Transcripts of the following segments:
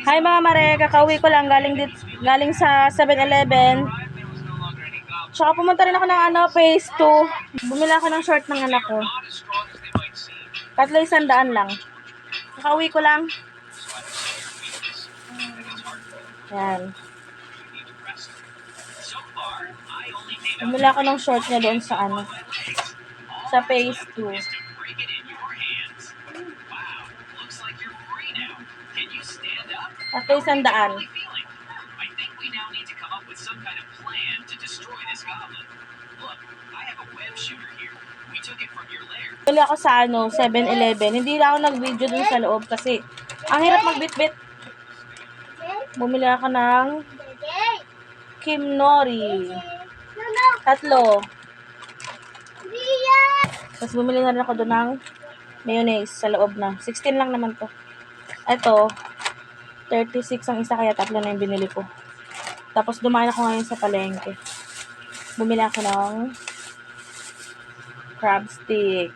Hi mga mare, kakauwi ko lang galing dit, galing sa 7-Eleven. Tsaka pumunta rin ako ng ano, phase 2. Bumili ako ng short ng anak ko. Tatlo isang daan lang. Kakauwi ko lang. Yan. Bumili ako ng short niya doon sa ano. Sa phase 2. From your lair. Bumili ako sa ano, 7-Eleven. Hindi na ako nag-video dun sa loob kasi ang hirap magbitbit. Bumili ako ng Kim Nori. Tatlo. Tapos bumili na rin ako doon ng mayonnaise sa loob na. 16 lang naman to. Ito, 36 ang isa kaya tatlo na yung binili ko. Tapos dumaan ako ngayon sa palengke. Bumili ako ng crab stick.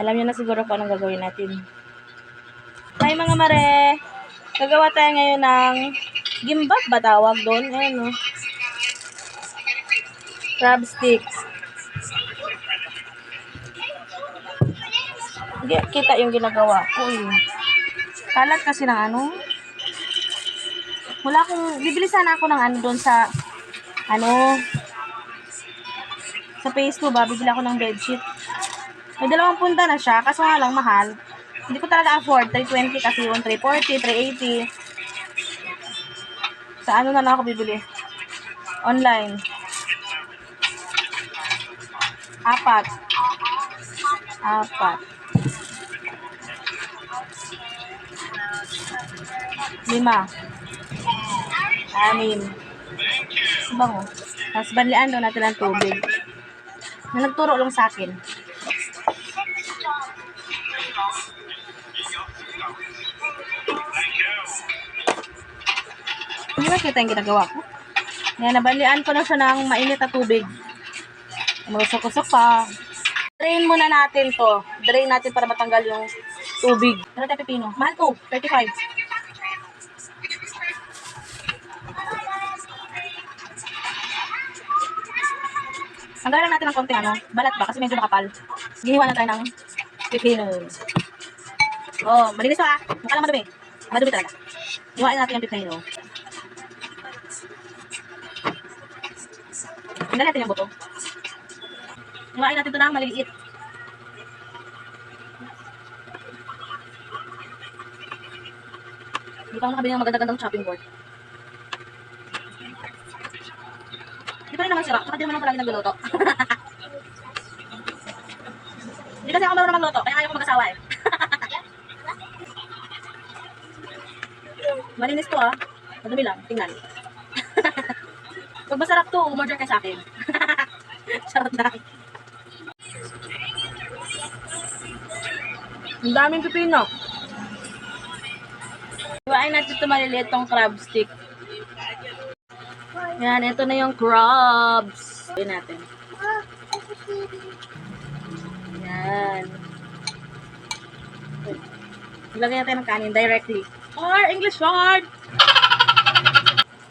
Alam niyo na siguro kung anong gagawin natin. Hi mga mare! Gagawa tayo ngayon ng gimbap ba tawag doon? Ayan o. Crab sticks. Kita yung ginagawa ko eh. Kalat kasi ng ano. Wala akong, bibili sana ako ng ano doon sa, ano, sa phase 2 ba, bibili ako ng bedsheet. May dalawang punta na siya, kaso nga lang mahal. Hindi ko talaga afford, 320 kasi yun, 340, 380. Sa ano na lang ako bibili? Online. Apat. Apat. Lima. Anim. Bango. Tapos banlian doon natin ang tubig. Na nagturo lang sa akin. Hindi ba kita yung ginagawa ko? Yan, nabalian ko na siya ng mainit na tubig. Mausok-usok pa. Drain muna natin to. Drain natin para matanggal yung tubig. Ano tayo pipino? Mahal to. 35. Tanggalan lang natin ng konting ano, balat ba? Kasi medyo makapal. Gihiwa na tayo ng pipino. Oh, malinis pa ah. Mukha lang madumi. Madumi talaga. Hiwain natin yung pipino. Tingnan natin yung buto. Hiwain natin ito ng maliliit. Hindi pa ako nakabili ng maganda-gandang chopping board. Hindi pa rin naman sira. Saka di naman ako palagi nagluluto. Hindi kasi ako marunong magluto. Kaya ayaw ko mag-asawa eh. Malinis to ah. Madumi lang. Tingnan. Pag masarap to, umorder ka sa akin. Charot lang. Ang daming pipino. Iwain natin ito maliliit tong crab stick. Yan, ito na yung crabs. Iwain natin. Yan. Ilagay natin ng kanin directly. Or English word!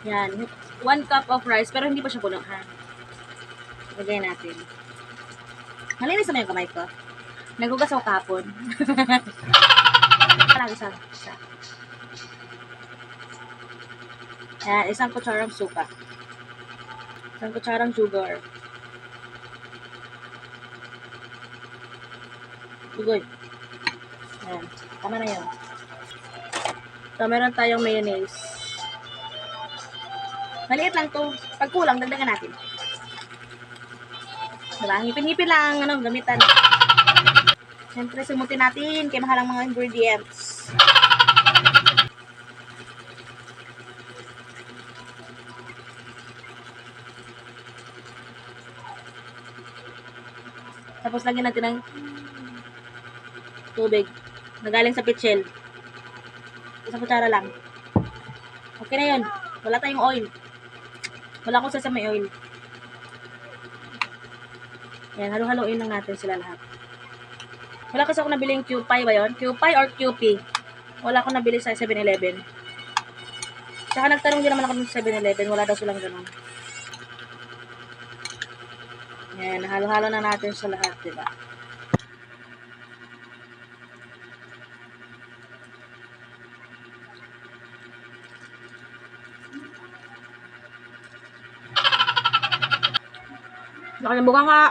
Yan. One cup of rice, pero hindi pa siya puno, ha? Lagay natin. Malinis naman yung kamay ko. Nagugas ako kahapon. Parang isa. isa. Yan, isang kutsarang suka. Isang kutsarang sugar. Ugoy. Yan. Tama na yun. So, meron tayong mayonnaise. Maliit lang to. Pag kulang, dagdagan natin. Diba? Ngipin-ngipin lang, ano, gamitan. Siyempre, sumutin natin kay mahal ang mga ingredients. Tapos lagyan natin ng tubig na galing sa pitchel. Isang kutsara lang. Okay na yun. Wala tayong oil. Wala akong sesame oil. Yan, halo-haloin lang natin sila lahat. Wala kasi ako nabiling QPI ba yun? QPI or QP? Wala akong nabili sa 7-Eleven. Tsaka nagtanong din naman ako ng 7-Eleven, wala daw silang ganun. Yan, halo-halo na natin sa lahat, di ba? Nakalimutan ka.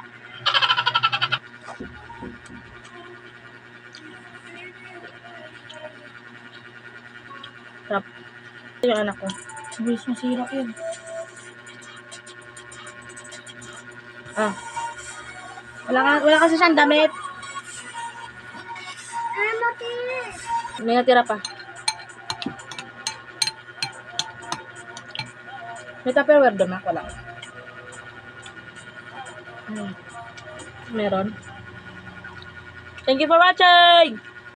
Sarap. Ito yung anak ko. Bilis masira yun. Ah. Wala, ka, wala kasi siyang damit. May natira pa. May tupperware doon ah. Wala. Hmm. Meron. Thank you for watching!